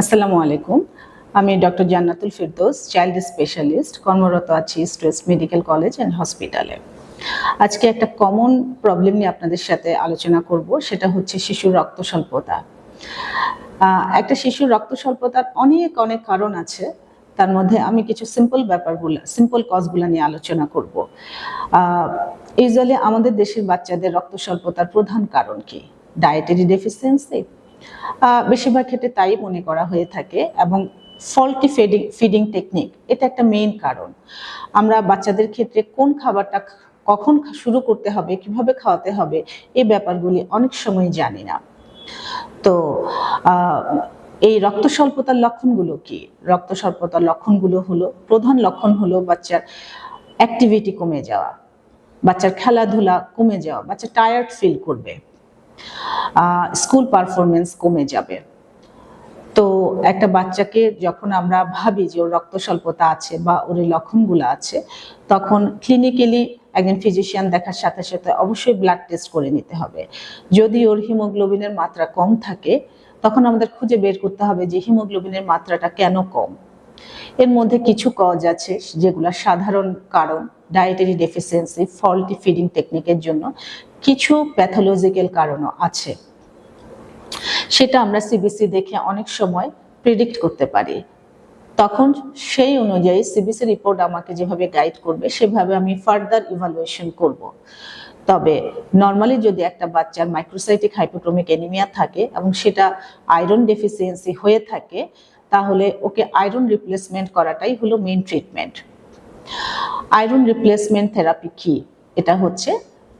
আসসালামু আলাইকুম। আমি doctor Jannatul Ferdous, child specialist, কর্মরত আছি স্ট্রেস মেডিকেল কলেজ অ্যান্ড হসপিটালে। আজকে একটা কমন প্রবলেম নিয়ে আপনাদের সাথে আলোচনা করব, সেটা হচ্ছে শিশুর রক্ত স্বল্পতা একটা শিশুর রক্ত স্বল্পতার অনেক অনেক কারণ আছে। তার মধ্যে আমি কিছু সিম্পল ব্যাপারগুলো সিম্পল কজগুলো নিয়ে আলোচনা করব। ইউজুয়ালি আমাদের দেশের বাচ্চাদের রক্ত স্বল্পতার প্রধান কারণ কি? ডায়েটারি ডেফিসিয়েন্সি বেশিরভাগ ক্ষেত্রে তাই মনে করা হয়ে থাকে এবং ফল্টি ফিডিং ফিডিং টেকনিক এটা একটা মেইন কারণ। আমরা বাচ্চাদের ক্ষেত্রে কোন খাবারটা কখন শুরু করতে হবে, কীভাবে খাওয়াতে হবে, এই ব্যাপারগুলি অনেক সময় জানি না। তো এই রক্ত স্বল্পতার লক্ষণগুলো কি? রক্ত স্বল্পতার লক্ষণগুলো হলো, প্রধান লক্ষণ হলো বাচ্চার অ্যাক্টিভিটি কমে যাওয়া, বাচ্চার খেলাধুলা কমে যাওয়া, বাচ্চা টায়ার্ড ফিল করবে। স্কুল পারফরমেন্স কমে যাবে। তো একটা বাচ্চাকে যখন আমরা ভাবি যে ওর রক্ত স্বল্পতা আছে বা ওর লক্ষণগুলো আছে, তখন ক্লিনিক্যালি একজন ফিজিশিয়ান দেখার সাথে সাথে অবশ্যই ব্লাড টেস্ট করে নিতে হবে। যদি ওর হিমোগ্লোবিনের মাত্রা কম থাকে, তখন আমাদের খুঁজে বের করতে হবে যে হিমোগ্লোবিনের মাত্রাটা কেন কম। এর মধ্যে কিছু কজ আছে যেগুলো সাধারণ কারণ ডায়েটারি ডেফিসিয়েন্সি ফল্টি ফিডিং টেকনিকের জন্য। কিছু প্যাথোলজিক্যাল কারণও আছে। সেটা আমরা সিবিসি দেখে অনেক সময় প্রিডিক্ট করতে পারি। তখন সেই অনুযায়ী সিবিসি রিপোর্ট আমাকে যেভাবে গাইড করবে, সেভাবে আমি ফার্দার ইভালুয়েশন করব। তবে নর্মালি যদি একটা বাচ্চার মাইক্রোসাইটিক হাইপোক্রোমিক এনিমিয়া থাকে এবং সেটা আয়রন ডেফিসিয়েন্সি হয়ে থাকে, তাহলে ওকে আয়রন রিপ্লেসমেন্ট করাটাই হলো main treatment iron replacement therapy কি? এটা হচ্ছে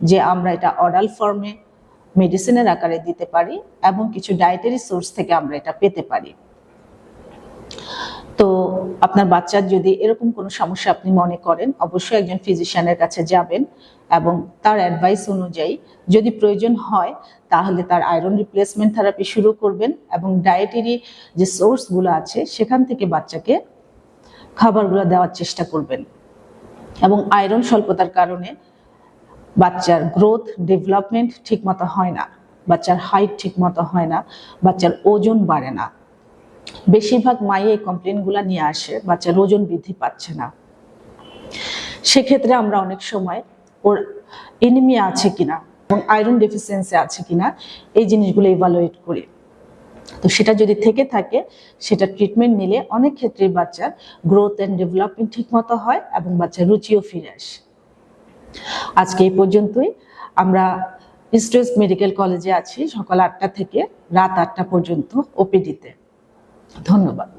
যে আমরা এটা অরাল ফর্মে মেডিসিনের আকারে দিতে পারি এবং কিছু ডায়েটারি সোর্স থেকে আমরা এটা পেতে পারি। তো আপনার বাচ্চার যদি এরকম কোনো সমস্যা আপনি মনে করেন, অবশ্যই একজন ফিজিশিয়ানের কাছে যাবেন এবং তার অ্যাডভাইস অনুযায়ী যদি প্রয়োজন হয়, তাহলে তার আয়রন রিপ্লেসমেন্ট থেরাপি শুরু করবেন এবং ডায়েটেরি যে সোর্সগুলো আছে, সেখান থেকে বাচ্চাকে খাবারগুলো দেওয়ার চেষ্টা করবেন। এবং আয়রন স্বল্পতার কারণে বাচ্চার গ্রোথ ডেভেলপমেন্ট ঠিকমতো হয় না, বাচ্চার হাইট ঠিকমতো হয় না, বাচ্চার ওজন বাড়ে না। বেশিরভাগ মাই এই কমপ্লেনগুলো নিয়ে আসে, বাচ্চার ওজন বৃদ্ধি পাচ্ছে না। সেক্ষেত্রে আমরা অনেক সময় ওর এনিমিয়া আছে কিনা এবং আয়রন ডেফিসিয়েন্সি আছে কিনা এই জিনিসগুলো ইভালুয়েট করি। তো সেটা যদি থেকে থাকে, সেটা ট্রিটমেন্ট নিলে অনেক ক্ষেত্রে বাচ্চার গ্রোথ অ্যান্ড ডেভেলপমেন্ট ঠিকমতো হয় এবং বাচ্চার রুচিও ফিরে আসে। আজকে এই পর্যন্তই। আমরা স্ট্রেস মেডিকেল কলেজে আছি সকাল আটটা থেকে রাত আটটা পর্যন্ত ওপিডিতে ধন্যবাদ।